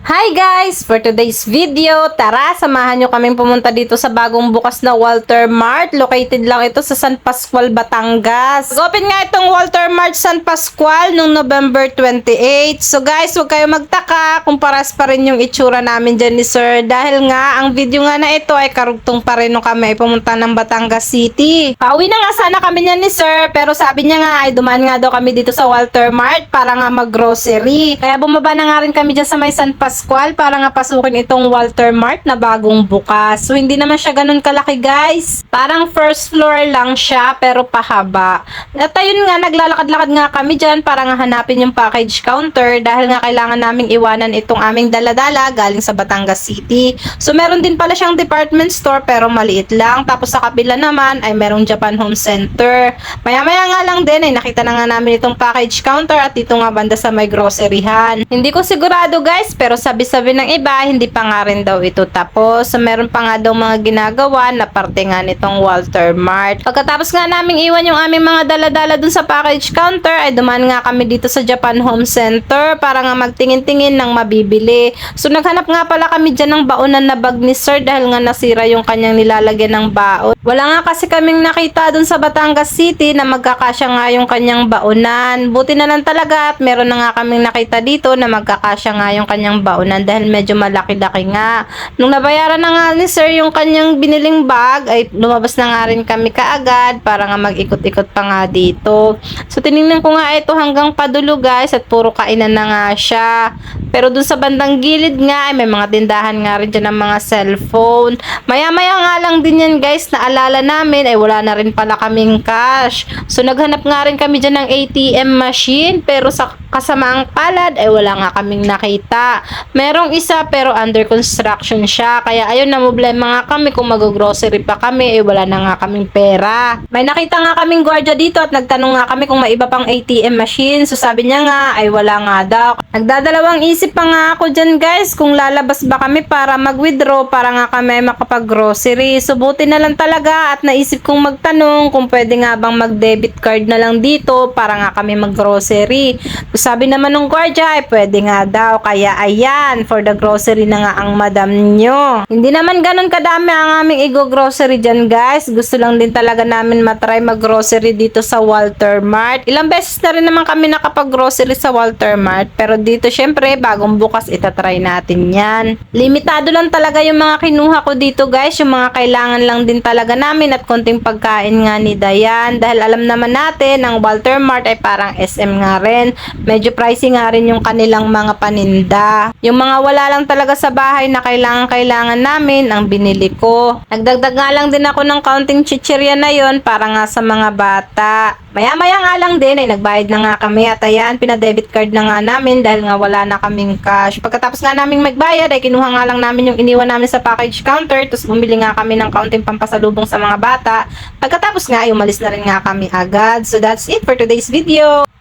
Hi guys! For today's video, tara samahan nyo kaming pumunta dito sa bagong bukas na Walter Mart. Located lang ito sa San Pascual, Batangas. Open nga itong Walter Mart San Pascual noong November 28. So guys, huwag kayo magtaka kung paras pa rin yung itsura namin dyan ni Sir. Dahil nga, ang video nga na ito ay karugtong pa rin nung kami ay pumunta ng Batangas City. Pauwi na nga sana kami niyan ni Sir, pero sabi niya nga ay dumaan nga daw kami dito sa Walter Mart para nga mag-grocery. Kaya bumaba na nga rin kami dyan sa may San Pascual para nga pasukin itong Walter Mart na bagong bukas. So hindi naman siya ganun kalaki guys. Parang first floor lang siya pero pahaba. At ayun nga, naglalakad-lakad nga kami dyan para nga hanapin yung package counter dahil nga kailangan naming iwanan itong aming daladala galing sa Batangas City. So meron din pala siyang department store pero maliit lang. Tapos sa kabila naman ay merong Japan Home Center. Maya-maya nga lang din ay nakita na nga namin itong package counter at dito nga banda sa may groceryhan. Hindi ko sigurado guys pero sabi-sabi ng iba hindi pa nga rin daw ito tapos. Meron pa nga daw mga ginagawa na parte nga nitong Walter Mart. Pagkatapos nga naming iwan yung aming mga dala-dala dun sa package counter ay dumaan nga kami dito sa Japan Home Center para nga magtingin-tingin ng mabibili. So naghanap nga pala kami dyan ng baonan na bag ni Sir dahil nga nasira yung kanyang nilalagyan ng baon. Wala nga kasi kaming nakita dun sa Batangas City na magkakasya nga yung kanyang baonan. Buti na lang talaga at meron na nga kaming nakita dito na magkakasya nga yung kanyang baonan dahil medyo malaki-laki nga. Nung nabayaran na nga ni Sir yung kanyang biniling bag ay lumabas na nga rin kami kaagad para nga mag-ikot-ikot pa nga dito. So tinignan ko nga ito hanggang padulo guys at puro kainan na nga siya. Pero dun sa bandang gilid nga ay may mga tindahan nga rin dyan ng mga cellphone. Maya-maya nga lang din yan guys, naalala namin ay wala na rin pala kaming cash. So naghanap nga rin kami dyan ng ATM machine pero sa kasamaang palad ay wala nga kaming nakita. Merong isa pero under construction siya. Kaya ayun na problema nga kami kung mag-grocery pa kami ay wala na nga kaming pera. May nakita nga kaming gwardiya dito at nagtanong nga kami kung may iba pang ATM machine. So sabi niya nga ay wala nga daw. Nagdadalawang isip pa nga ako dyan guys kung lalabas ba kami para mag-withdraw para nga kami makapag-grocery. So buti na lang talaga at naisip kong magtanong kung pwede nga bang mag-debit card na lang dito para nga kami mag-grocery. Sabi naman ng gwardiya ay pwede nga daw. Kaya ayan, for the grocery na nga ang madam nyo. Hindi naman ganun kadami ang aming i-grocery dyan guys. Gusto lang din talaga namin matry mag-grocery dito sa Walter Mart. Ilang beses na rin naman kami nakapag-grocery sa Walter Mart. Pero dito syempre, bagong bukas itatry natin yan. Limitado lang talaga yung mga kinuha ko dito guys. Yung mga kailangan lang din talaga namin at konting pagkain nga ni Dayan. Dahil alam naman natin, ang Walter Mart ay parang SM nga rin. Medyo pricey nga rin yung kanilang mga paninda. Yung mga wala lang talaga sa bahay na kailangan-kailangan namin, ang binili ko. Nagdagdag nga lang din ako ng counting chichirya na yon para nga sa mga bata. Maya-maya nga lang din ay nagbayad na nga kami at ayan, pinadebit card na nga namin dahil nga wala na kaming cash. Pagkatapos nga naming magbayad ay kinuha nga lang namin yung iniwan namin sa package counter tapos bumili nga kami ng counting pampasalubong sa mga bata. Pagkatapos nga ay umalis na rin nga kami agad. So that's it for today's video.